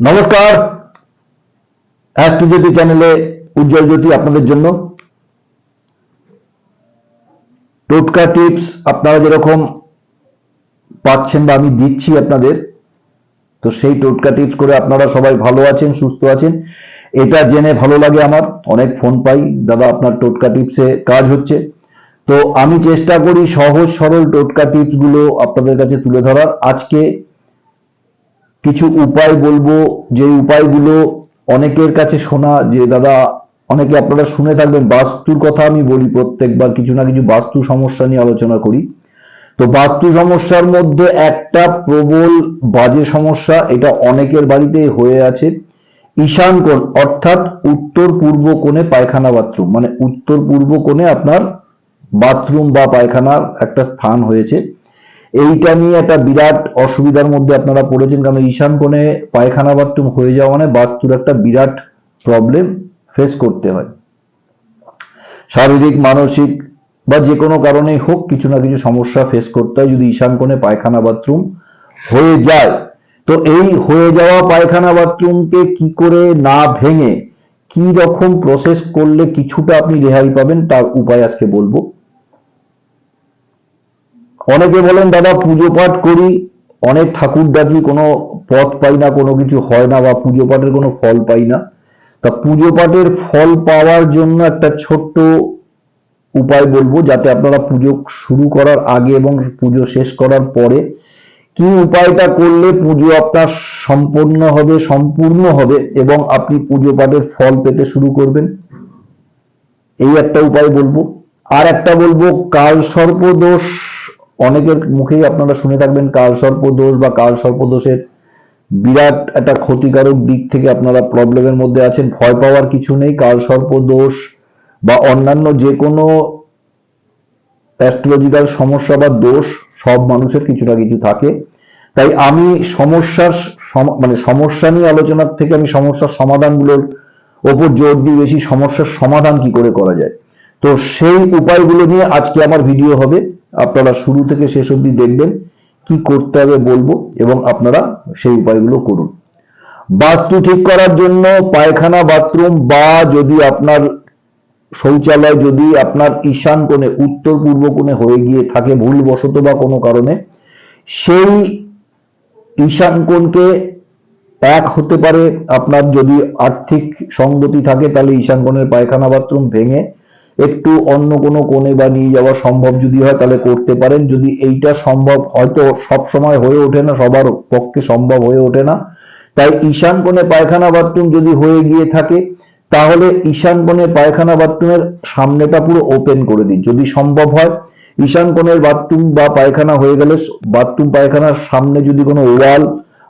নমস্কার। অ্যাস্ট্রোজ্যোতি চ্যানেলে উজ্জ্বল জ্যোতি আপনাদের জন্য। টোটকা টিপস আপনারা যেরকম পাচ্ছেন বা আমি দিচ্ছি আপনাদের, তো সেই টোটকা টিপস করে আপনারা সবাই ভালো আছেন, সুস্থ আছেন। এটা জেনে ভালো লাগে আমার, অনেক ফোন পাই, দাদা আপনার টোটকা টিপসে কাজ হচ্ছে। তো আমি চেষ্টা করি সহজ সরল টোটকা টিপসগুলো আপনাদের কাছে তুলে ধরার। আজকে কিছু উপায় বলব। যে উপায়গুলো অনেকের কাছে শোনা, যে দাদা, অনেকে আপনারা শুনে থাকবেন, বাস্তুর কথা আমি বলি প্রত্যেকবার, কিছু না কিছু বাস্তু সমস্যা নিয়ে আলোচনা করি। তো বাস্তু সমস্যার মধ্যে একটা প্রবল বাজে সমস্যা, এটা অনেকের বাড়িতে হয়ে আছে। ঈশান কোণ অর্থাৎ উত্তর পূর্ব কোণে পায়খানা বাথরুম। মানে উত্তর পূর্ব কোণে আপনার বাথরুম বা পায়খানার একটা স্থান হয়েছে। এইটা নিয়ে একটা বিরাট অসুবিধার মধ্যে আপনারা পড়েছেন, কারণ ঈশান কোণে পায়খানা বাথরুম হয়ে যাওয়া মানে বাস্তুর একটা বিরাট প্রবলেম ফেস করতে হয়। শারীরিক, মানসিক বা যে কোনো কারণেই হোক কিছু না কিছু সমস্যা ফেস করতে হয় যদি ঈশান কোণে পায়খানা বাথরুম হয়ে যায়। তো এই হয়ে যাওয়া পায়খানা বাথরুমকে কি করে না ভেঙে, কি রকম প্রসেস করলে কিছুটা আপনি রেহাই পাবেন তার উপায় আজকে বলব। অনেকে বলেন, দাদা, পুজো পাঠ করি। অনেক ঠাকুর ডাকি কোনো পথ পাই না, কোনো কিছু হয় না বা পুজো পাঠের কোনো ফল পাই না। তা পুজো পাঠের ফল পাওয়ার জন্য একটা ছোট্ট উপায় বলব, যাতে আপনারা পুজো শুরু করার আগে এবং পুজো শেষ করার পরে কি উপায়টা করলে পুজো আপনার সম্পূর্ণ হবে সম্পূর্ণ হবে এবং আপনি পুজো পাঠের ফল পেতে শুরু করবেন? এই একটা উপায় বলব। আর একটা বলব, কাল সর্প দোষ অনেকের মুখেই আপনারা শুনে থাকবেন কাল সর্পদোষ বা কাল সর্পদোষের বিরাট একটা ক্ষতিকারক দিক থেকে আপনারা প্রবলেমের মধ্যে আছেন। ভয় পাওয়ার কিছু নেই। কাল সর্প দোষ বা অন্যান্য যে কোনো অ্যাস্ট্রোলজিক্যাল সমস্যা বা দোষ সব মানুষের কিছু না কিছু থাকে। তাই আমি সমস্যার মানে সমস্যা নিয়ে আলোচনার থেকে আমি সমস্যার সমাধানগুলোর ওপর জোর দিই বেশি সমস্যার সমাধান কি করে করা যায়? তো সেই উপায়গুলো নিয়ে আজকে আমার ভিডিও হবে। আপনারা শুরু থেকে শেষ অবধি দেখবেন কি করতে হবে বলব এবং আপনারা সেই উপায়গুলো করুন। বাস্তু ঠিক করার জন্য পায়খানা, বাথরুম বা যদি আপনার শৌচালয় যদি আপনার ঈশান কোণে, উত্তর পূর্ব কোণে হয়ে গিয়ে থাকে ভুলবশত বা কোনো কারণে, সেই ঈশান কোণকে এক হতে পারে। আপনার যদি আর্থিক সঙ্গতি থাকে তাহলে ঈশান কোণের পায়খানা, বাথরুম ভেঙে একটু অন্য কোনো কোণে বা নিয়ে যাওয়া সম্ভব যদি হয়, তাহলে করতে পারেন। যদি এইটা সম্ভব হয়তো সব সময় হয়ে ওঠে না, সবার পক্ষে সম্ভব হয়ে ওঠে না। তাই ঈশান কোণে পায়খানা বাথরুম যদি হয়ে গিয়ে থাকে, তাহলে ঈশান কোণে পায়খানা বাথরুমের সামনেটা পুরো ওপেন করে দিন। যদি সম্ভব হয়, ঈশান কোণের বাথরুম বা পায়খানা হয়ে গেলে বাথরুম পায়খানার সামনে যদি কোনো ওয়াল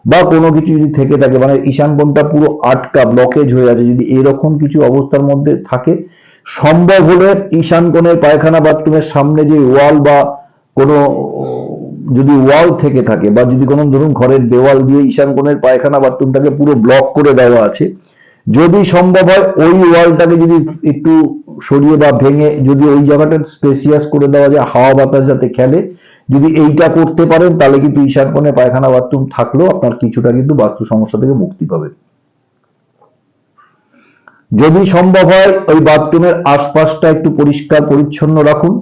বা কোনো কিছু যদি থেকে থাকে মানে ঈশান কোণটা পুরো আটকা ব্লকেজ হয়ে আছে, যদি এরকম কিছু অবস্থার মধ্যে থাকে সম্ভব হলে ঈশান কোণের পায়খানা বাথরুমের সামনে যে ওয়াল বা কোনো, যদি ওয়াল থেকে থাকে বা যদি কোনো, ধরুন ঘরের দেওয়াল দিয়ে ঈশান কোণের পায়খানা বাথরুমটাকে পুরো ব্লক করে দেওয়া আছে, যদি সম্ভব হয় ওই ওয়ালটাকে যদি একটু সরিয়ে বা ভেঙে, যদি ওই জায়গাটা স্পেসিয়াস করে দেওয়া যায়, হাওয়া বাতাস যাতে খেলে, যদি এইটা করতে পারেন, তাহলে কিন্তু ঈশান কোণে পায়খানা বাথরুম থাকলেও আপনার কিছুটা কিন্তু বাস্তু সমস্যা থেকে মুক্তি পাবেন। যদি সম্ভব হয়, ওই বাথরুমের আশপাশটা একটু পরিষ্কার পরিচ্ছন্ন রাখুন।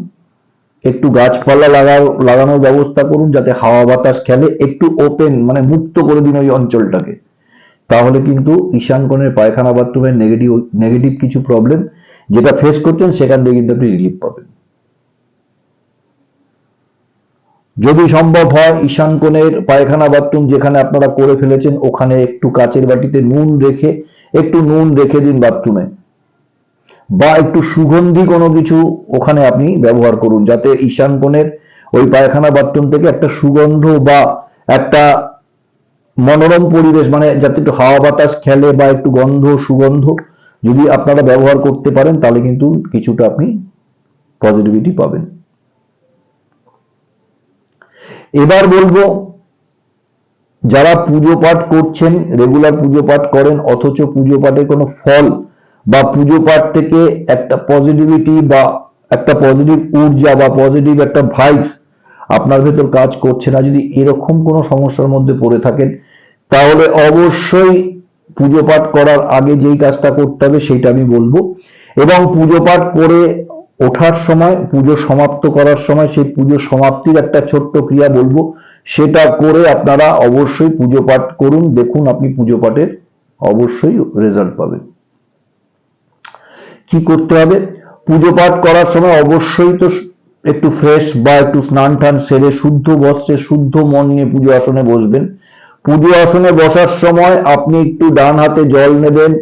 একটু গাছপালা লাগা লাগানোর ব্যবস্থা করুন যাতে হাওয়া বাতাস খেলে একটু ওপেন মানে মুক্ত করে দিন ওই অঞ্চলটাকে। তাহলে কিন্তু ঈশান কোণের পায়খানা বাথরুমের নেগেটিভ নেগেটিভ কিছু প্রবলেম যেটা ফেস করছেন, সেখান থেকে কিন্তু আপনি রিলিফ পাবেন। যদি সম্ভব হয় ঈশান কোণের পায়খানা বাথরুম যেখানে আপনারা করে ফেলেছেন, ওখানে একটু কাচের বাটিতে নুন রেখে একটু নুন রেখে দিন বাথরুমে। বা একটু সুগন্ধি কোনো কিছু ওখানে আপনি ব্যবহার করুন, যাতে ঈশান কোণের ওই পায়খানা বাথরুম থেকে একটা সুগন্ধ বা একটা মনোরম পরিবেশ মানে যাতে একটু হাওয়া বাতাস খেলে বা একটু গন্ধ, সুগন্ধ যদি আপনারা ব্যবহার করতে পারেন, তাহলে কিন্তু কিছুটা আপনি পজিটিভিটি পাবেন। এবার বলব যারা পুজো পাঠ করছেন রেগুলার পুজো পাঠ করেন, অথচ পুজো পাঠের কোনো ফল বা পুজো পাঠ থেকে একটা পজিটিভিটি বা একটা পজিটিভ ঊর্জা বা পজিটিভ একটা ভাইবস আপনার ভেতর কাজ করছে না, যদি এরকম কোনো সমস্যার মধ্যে পড়ে থাকেন, তাহলে অবশ্যই পুজো পাঠ করার আগে যেই কাজটা করতে হবে সেইটা আমি বলব। এবং পুজো পাঠ করে ওঠার সময়, পুজো সমাপ্ত করার সময় সেই পুজো সমাপ্তির একটা ছোট্ট ক্রিয়া বলব সেটা করে আপনারা অবশ্যই পুজো পাঠ করুন। দেখুন আপনি পুজো পাঠের অবশ্যই রেজাল্ট পাবেন। কি করতে হবে? পুজো পাঠ করার সময় অবশ্যই তো একটু ফ্রেশ বা একটু স্নান টান সেরে শুদ্ধ বস্ত্রে, শুদ্ধ মন নিয়ে পুজো আসনে বসবেন। পুজো আসনে বসার সময় আপনি একটু ডান হাতে জল নেবেন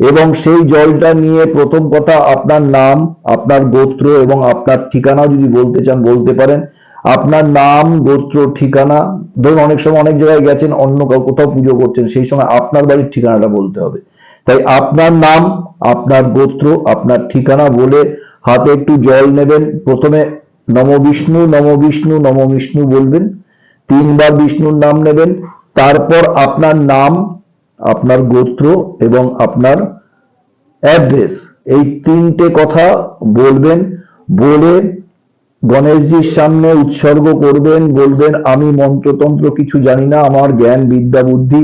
এবং সেই জলটা নিয়ে প্রথম কথা আপনার নাম, আপনার গোত্র এবং আপনার ঠিকানাও যদি বলতে চান, বলতে পারেন। আপনার নাম, গোত্র, ঠিকানা। ধরুন অনেক সময় অনেক জায়গায় গেছেন, অন্য কোথাও পুজো করছেন, সেই সময় আপনার বাড়ির ঠিকানাটা বলতে হবে। তাই আপনার নাম, আপনার গোত্র, আপনার ঠিকানা বলে হাতে একটু জল নেবেন। প্রথমে নম বিষ্ণু নম বিষ্ণু নম বিষ্ণু বলবেন। তিনবার বিষ্ণুর নাম নেবেন। তারপর আপনার নাম, আপনার গোত্র এবং আপনার অ্যাড্রেস। এই তিনটে কথা বলবেন। বলে গণেশজির সামনে উৎসর্গ করবেন, বলবেন, আমি মন্ত্রতন্ত্র কিছু জানি না, আমার জ্ঞান, বিদ্যা, বুদ্ধি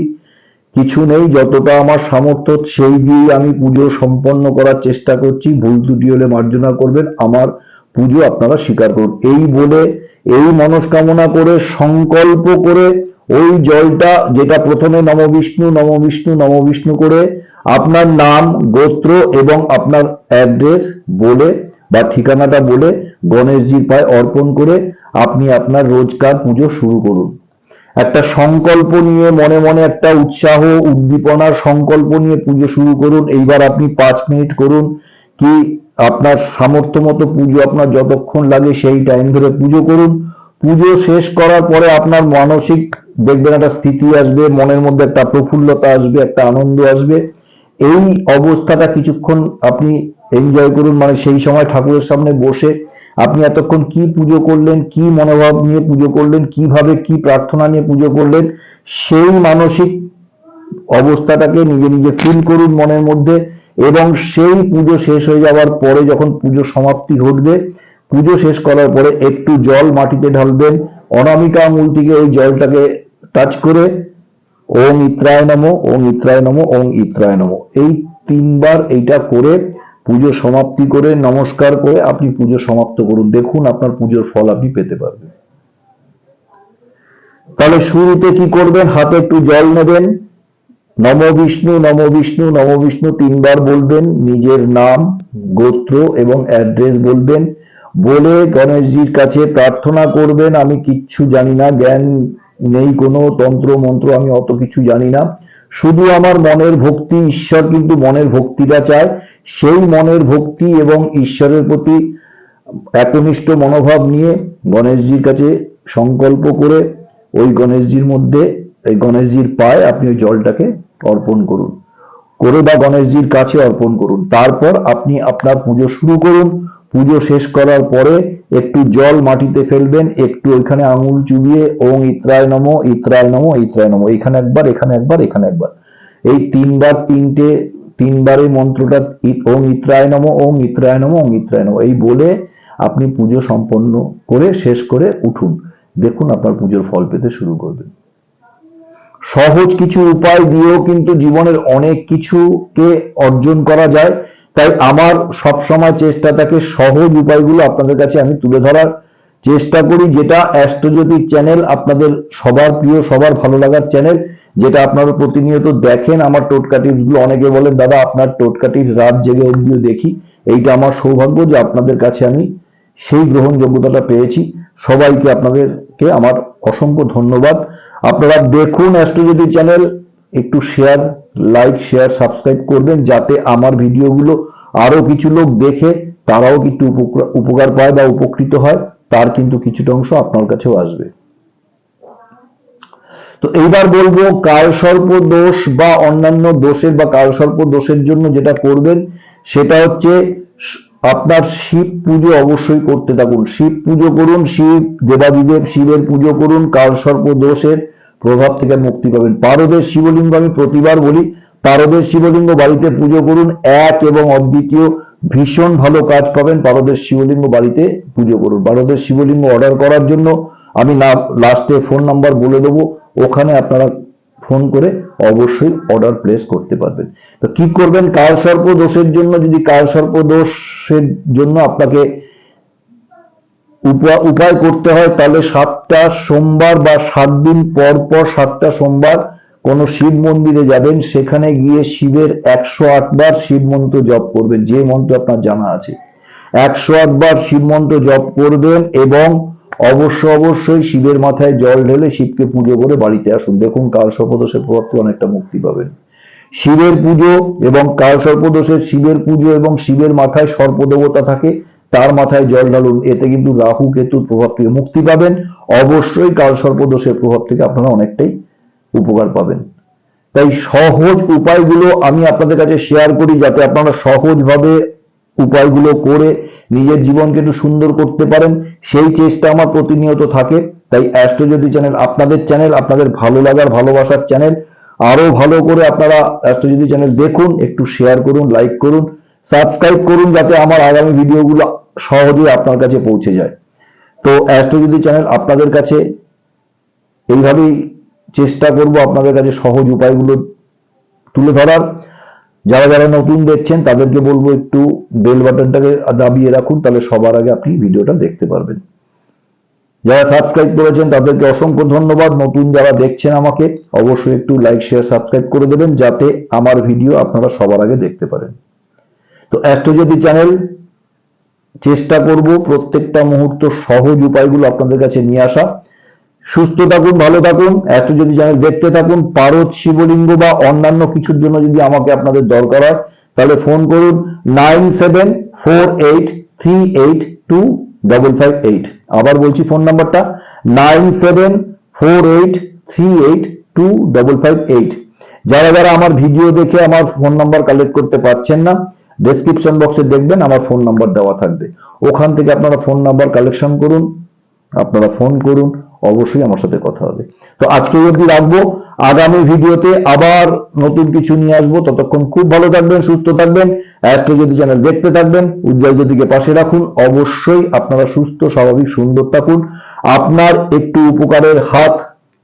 কিছু নেই, যতটা আমার সামর্থ্য, সেই দিয়ে আমি পুজো সম্পন্ন করার চেষ্টা করছি। ভুল ত্রুটি হলে মার্জনা করবেন, আমার পুজো আপনারা স্বীকার করুন। এই বলে, এই মনস্কামনা করে, সংকল্প করে, ওই জলটা যেটা প্রথমে নম বিষ্ণু নম বিষ্ণু নম বিষ্ণু করে, আপনার নাম, গোত্র এবং আপনার অ্যাড্রেস বলে বা ঠিকানাটা বলে গণেশজির পায়ে অর্পণ করে আপনি আপনার রোজকার পুজো শুরু করুন। একটা সংকল্প নিয়ে মনে মনে একটা উৎসাহ, উদ্দীপনার সংকল্প নিয়ে পুজো শুরু করুন। এইবার আপনি পাঁচ মিনিট করুন কি আপনার সামর্থ্য মতো পুজো আপনার যতক্ষণ লাগে সেই টাইম ধরে পুজো করুন। পুজো শেষ করার পরে আপনার মানসিক দেখবেন একটা স্থিতি আসবে, মনের মধ্যে একটা প্রফুল্লতা আসবে, একটা আনন্দ আসবে। এই অবস্থাটা কিছুক্ষণ আপনি এনজয় করুন মানে সেই সময় ঠাকুরের সামনে বসে আপনি এতক্ষণ কি পুজো করলেন, কি মনোভাব নিয়ে পুজো করলেন, কীভাবে কি প্রার্থনা নিয়ে পুজো করলেন, সেই মানসিক অবস্থাটাকে নিজে নিজে ফিল করুন মনের মধ্যে এবং সেই পুজো শেষ হয়ে যাওয়ার পরে যখন পুজো সমাপ্তি ঘটবে, পুজো শেষ করার পরে একটু জল মাটিতে ঢালবেন, অনামিকা থেকে ওই জলটাকে টাচ করে ওং ইত্রায় নম ওং ইত্রায় নম ওং ইত্রায় নম। এই তিনবার এইটা করে পুজো সমাপ্তি করে নমস্কার করে আপনি পুজো সমাপ্ত করুন। দেখুন আপনার পুজোর ফল আপনি পেতে পারবেন। তাহলে শুরুতে কি করবেন? হাতে একটু জল নেবেন। নম বিষ্ণু নম বিষ্ণু নম বিষ্ণু তিনবার বলবেন। নিজের নাম, গোত্র এবং অ্যাড্রেস বলবেন। বলে গণেশজির কাছে প্রার্থনা করবেন। আমি কিচ্ছু জানি না, জ্ঞান নেই কোনো তন্ত্র, মন্ত্র, আমি অত কিছু জানি না। শুধু আমার মনের ভক্তি, ঈশ্বর কিন্তু মনের ভক্তিটা চায়। সেই মনের ভক্তি এবং ঈশ্বরের প্রতি একনিষ্ঠ মনোভাব নিয়ে গণেশজির কাছে সংকল্প করে ওই গণেশজির মধ্যে, এই গণেশজির পায়ে আপনি ওই জলটাকে অর্পণ করুন। করে বা গণেশজির কাছে অর্পণ করুন। তারপর আপনি আপনার পুজো শুরু করুন। পুজো শেষ করার পরে একটু জল মাটিতে ফেলবেন, একটু ওইখানে আঙুল চুবিয়ে, ওং ইত্রায় নম ইত্রায় নম ইত্রায় নম, এখানে একবার এখানে একবার এখানে একবার। এই তিনবার তিনটে তিনবারের মন্ত্রটা ওং ইত্রায় নম, ওং ইত্রায় নম, ওং ইত্রায় নম, এই বলে আপনি পুজো সম্পন্ন করে শেষ করে উঠুন। দেখুন আপনার পুজোর ফল পেতে শুরু করবেন। সহজ কিছু উপায় দিয়েও কিন্তু জীবনের অনেক কিছুকে অর্জন করা যায়। তাই আমার সব সময় চেষ্টা থাকে সহজ উপায়গুলো আপনাদের কাছে আমি তুলে ধরার চেষ্টা করি, যেটা অ্যাস্ট্রোজ্যোতির চ্যানেল, আপনাদের সবার প্রিয়, সবার ভালো লাগার চ্যানেল, যেটা আপনারা প্রতিনিয়ত দেখেন। আমার টোটকা টিপসগুলো অনেকে বলেন, দাদা, আপনার টোটকা টিপস রাত জেগে অব্দিও দেখি। এইটা আমার সৌভাগ্য যে আপনাদের কাছে আমি সেই গ্রহণযোগ্যতাটা পেয়েছি। সবাইকে আপনাদেরকে আমার অসংখ্য ধন্যবাদ। আপনারা দেখুন অ্যাস্ট্রোজ্যোতি চ্যানেল একটু শেয়ার লাইক শেয়ার সাবস্ক্রাইব করবেন যাতে আমার ভিডিওগুলো আরও কিছু লোক দেখে, তারাও কিন্তু উপকার- পায় বা উপকৃত হয়, তার কিন্তু কিছুটা অংশ আপনার কাছেও আসবে। তো এইবার বলব কালসর্প দোষ বা অন্যান্য দোষের বা কালসর্প দোষের জন্য যেটা করবেন, সেটা হচ্ছে আপনার শিব পুজো অবশ্যই করতে থাকুন। শিব পুজো করুন, শিব দেবাদিদেব শিবের পুজো করুন কালসর্প দোষের প্রভাব থেকে মুক্তি পাবেন। পারদের শিবলিঙ্গ আমি প্রতিবার বলি, পারদের শিবলিঙ্গ বাড়িতে পুজো করুন, এক এবং অদ্বিতীয় ভীষণ ভালো কাজ পাবেন, পারদের শিবলিঙ্গ বাড়িতে পুজো করুন। পারদের শিবলিঙ্গ অর্ডার করার জন্য আমি না লাস্টে ফোন নাম্বার বলে দেবো, ওখানে আপনারা ফোন করে অবশ্যই অর্ডার প্লেস করতে পারবেন। তো কি করবেন? কাল সর্প দোষের জন্য, যদি কাল সর্প দোষের জন্য আপনাকে উপায় করতে হয়, তাহলে সাতটা সোমবার বা সাত দিন পর পর সাতটা সোমবার কোন শিব মন্দিরে যাবেন। সেখানে গিয়ে শিবের একশো আটবার শিব মন্ত্র জপ করবেন, যে মন্ত্র আপনার জানা আছে। একশো আটবার শিব মন্ত্র জপ করবেন এবং অবশ্য অবশ্যই শিবের মাথায় জল ঢেলে শিবকে পুজো করে বাড়িতে আসুন। দেখুন কাল সর্পদোষের প্রভাব অনেকটা মুক্তি পাবেন। শিবের পুজো এবং কাল সর্পদোষের শিবের পুজো এবং শিবের মাথায় সর্পদেবতা থাকে তার মাথায় জল ঢালুন, এতে কিন্তু রাহু কেতুর প্রভাব থেকে মুক্তি পাবেন। অবশ্যই কাল সর্পদোষের প্রভাব থেকে আপনারা অনেকটাই উপকার পাবেন। তাই সহজ উপায়গুলো আমি আপনাদের কাছে শেয়ার করি যাতে আপনারা সহজভাবে উপায়গুলো করে নিজের জীবনকে একটু সুন্দর করতে পারেন। সেই চেষ্টা আমার প্রতিনিয়ত থাকে। তাই অ্যাস্ট্রোজ্যোতি চ্যানেল, আপনাদের চ্যানেল, আপনাদের ভালো লাগার, ভালোবাসার চ্যানেল আরও ভালো করে আপনারা অ্যাস্ট্রোজ্যোতি চ্যানেল দেখুন, একটু শেয়ার করুন লাইক করুন সাবস্ক্রাইব করুন, যাতে আমার আগামী ভিডিওগুলো সহজে আপনার কাছে পৌঁছে যায়। তো অ্যাস্ট্রোজ্যোতি চ্যানেল আপনাদের কাছে এইভাবেই চেষ্টা করব আপনাদের কাছে সহজ উপায়গুলো তুলে ধরার। যারা যারা নতুন দেখছেন, তাদেরকে বলব একটু বেল বাটনটাকে দাবিয়ে রাখুন, তাহলে সবার আগে আপনি ভিডিওটা দেখতে পারবেন। যারা সাবস্ক্রাইব করেছেন, তাদেরকে অসংখ্য ধন্যবাদ। নতুন যারা দেখছেন আমাকে, অবশ্যই একটু লাইক, শেয়ার, সাবস্ক্রাইব করে দেবেন, যাতে আমার ভিডিও আপনারা সবার আগে দেখতে পারেন। তো অ্যাস্ট্রোজ্যোতি চ্যানেল চেষ্টা করব প্রত্যেকটা মুহূর্ত সহজ উপায়গুলো আপনাদের কাছে নিয়ে আসা। সুস্থ থাকুন, ভালো থাকুন একটু যদি চ্যানেল দেখতে থাকুন, পারদ, শিবলিঙ্গ বা অন্যান্য কিছুর জন্য যদি আমাকে আপনাদের দরকার হয়, তাহলে ফোন করুন nine seven four eight three eight two double five eight. আবার বলছি ফোন নাম্বারটা nine seven four eight three eight two double five eight. যারা যারা আমার ভিডিও দেখে আমার ফোন নাম্বার কালেক্ট করতে পারছেন না ডেসক্রিপশন বক্সে দেখবেন আমার ফোন নাম্বার দেওয়া থাকবে। ওখান থেকে আপনারা ফোন নাম্বার কালেকশন করুন, আপনারা ফোন করুন, অবশ্যই আমার সাথে কথা হবে। তো আজকে অবধি রাখব। আগামী ভিডিওতে আবার নতুন কিছু নিয়ে আসব। ততক্ষণ খুব ভালো থাকবেন, সুস্থ থাকবেন অ্যাস্ট্রো যদি চ্যানেল দেখতে থাকবেন, উজ্জ্বল জ্যোতিকে পাশে রাখুন, অবশ্যই আপনারা সুস্থ, স্বাভাবিক, সুন্দর থাকুন। আপনার একটু উপকারের হাত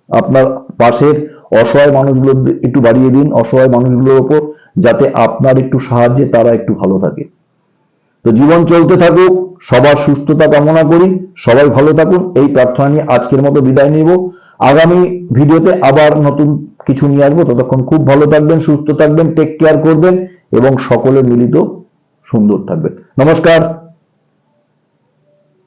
আপনার পাশের অসহায় মানুষগুলো একটু বাড়িয়ে দিন, অসহায় মানুষগুলোর ওপর। যাতে আপনার একটু সাহায্যে তারা একটু ভালো থাকে। তো জীবন চলতে থাকুক, সবার সুস্থতা কামনা করি, সবাই ভালো থাকুন এই প্রার্থনা নিয়ে আজকের মতো বিদায় নিব। আগামী ভিডিওতে আবার নতুন কিছু নিয়ে আসব। ততক্ষণ খুব ভালো থাকবেন, সুস্থ থাকবেন টেক কেয়ার করবেন এবং সকলে মিলিত সুন্দর থাকবেন। নমস্কার।